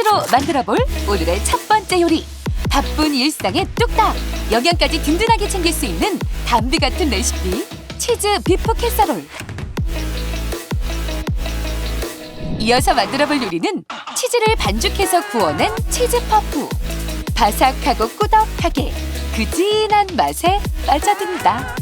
치즈로 만들어볼 오늘의 첫 번째 요리. 바쁜 일상에 뚝딱 영양까지 든든하게 챙길 수 있는 담비 같은 레시피 치즈 비프 캐서롤. 이어서 만들어볼 요리는 치즈를 반죽해서 구워낸 치즈 퍼프. 바삭하고 꾸덕하게 그 진한 맛에 빠져든다.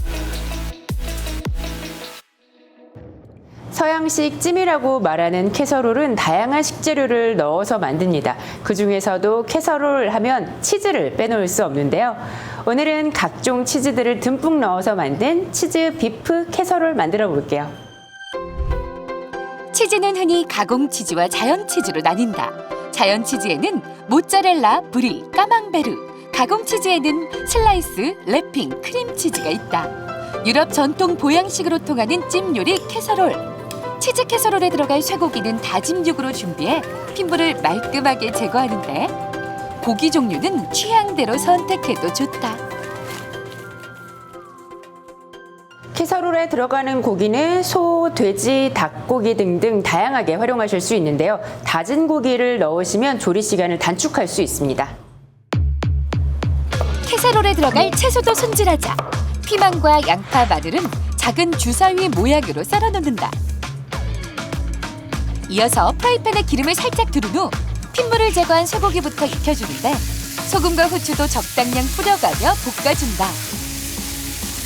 서양식 찜이라고 말하는 캐서롤은 다양한 식재료를 넣어서 만듭니다. 그 중에서도 캐서롤 하면 치즈를 빼놓을 수 없는데요. 오늘은 각종 치즈들을 듬뿍 넣어서 만든 치즈 비프 캐서롤 만들어 볼게요. 치즈는 흔히 가공 치즈와 자연 치즈로 나뉜다. 자연 치즈에는 모짜렐라, 브리, 까망베르, 가공 치즈에는 슬라이스, 랩핑, 크림 치즈가 있다. 유럽 전통 보양식으로 통하는 찜 요리 캐서롤. 치즈 캐서롤에 들어갈 쇠고기는 다진 육으로 준비해 핀물을 말끔하게 제거하는데 고기 종류는 취향대로 선택해도 좋다. 캐서롤에 들어가는 고기는 소, 돼지, 닭고기 등등 다양하게 활용하실 수 있는데요. 다진 고기를 넣으시면 조리 시간을 단축할 수 있습니다. 캐서롤에 들어갈 채소도 손질하자. 피망과 양파, 마늘은 작은 주사위 모양으로 썰어 놓는다. 이어서 프라이팬에 기름을 살짝 두른 후 핏물을 제거한 소고기부터 익혀주는데 소금과 후추도 적당량 뿌려가며 볶아준다.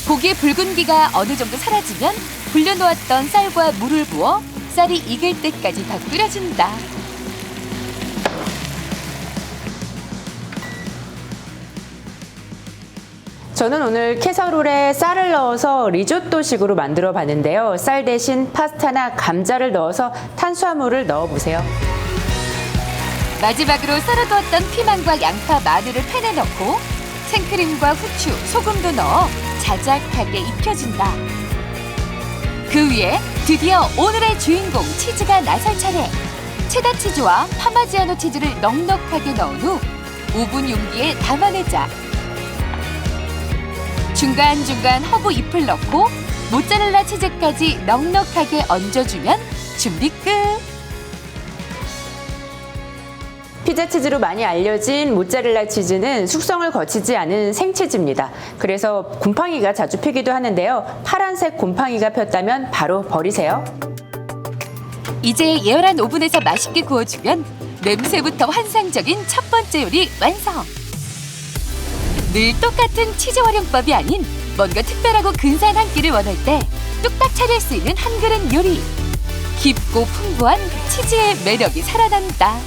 고기의 붉은기가 어느 정도 사라지면 불려놓았던 쌀과 물을 부어 쌀이 익을 때까지 더 끓여준다. 저는 오늘 캐서롤에 쌀을 넣어서 리조또식으로 만들어 봤는데요. 쌀 대신 파스타나 감자를 넣어서 탄수화물을 넣어 보세요. 마지막으로 썰어두었던 피망과 양파, 마늘을 팬에 넣고 생크림과 후추, 소금도 넣어 자작하게 익혀준다. 그 위에 드디어 오늘의 주인공 치즈가 나설 차례. 체다 치즈와 파마지아노 치즈를 넉넉하게 넣은 후 오븐 용기에 담아내자. 중간중간 허브 잎을 넣고 모짜렐라 치즈까지 넉넉하게 얹어주면 준비 끝. 피자 치즈로 많이 알려진 모짜렐라 치즈는 숙성을 거치지 않은 생치즈입니다. 그래서 곰팡이가 자주 피기도 하는데요. 파란색 곰팡이가 폈다면 바로 버리세요. 이제 예열한 오븐에서 맛있게 구워주면 냄새부터 환상적인 첫 번째 요리 완성. 늘 똑같은 치즈 활용법이 아닌 뭔가 특별하고 근사한 한 끼를 원할 때 뚝딱 차릴 수 있는 한 그릇 요리. 깊고 풍부한 치즈의 매력이 살아난다.